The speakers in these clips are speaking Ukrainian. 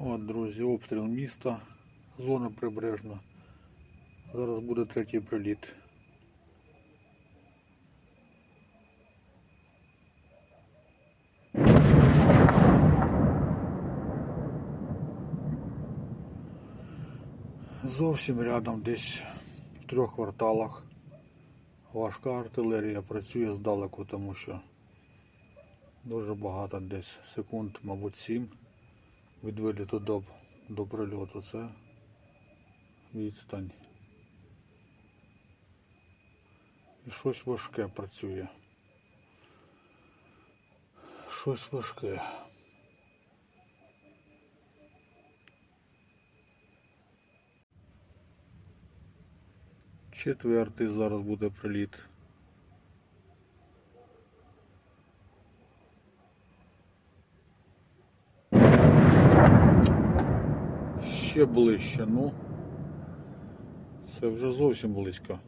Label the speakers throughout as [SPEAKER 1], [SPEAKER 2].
[SPEAKER 1] От, друзі, обстріл міста, зона прибережна. Зараз буде третій приліт. Зовсім рядом, десь в трьох кварталах. Важка артилерія працює здалеку, тому що дуже багато десь секунд, мабуть, сім від виліту до, до прильоту. Це відстань. І щось важке працює. Щось важке. Четвертий зараз буде приліт. Ще ближче, ну. Це вже зовсім близько.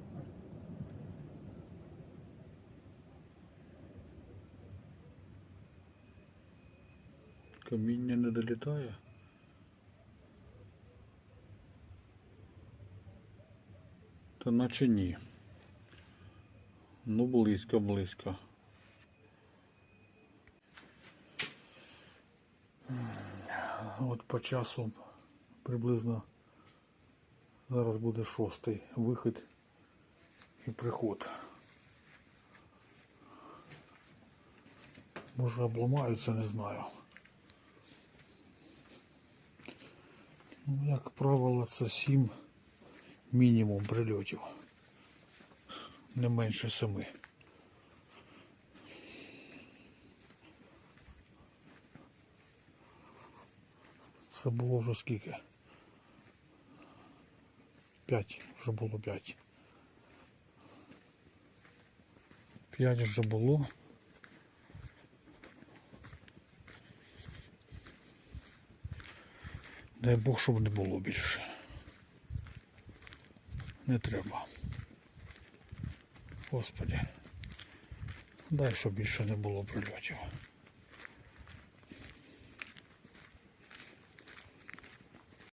[SPEAKER 1] Каміння не долітає. Та наче ні. Ну близько, близько. От по часу приблизно зараз буде шостий вихід і приход. Може обламаються, не знаю. Ну, Як правило, це сім мінімум прильотів. Не менше семи. Це було вже скільки? П'ять, вже було п'ять. П'ять вже було. Дай Бог, щоб не було більше. Не треба. Господи. Дай, щоб більше не було прильотів.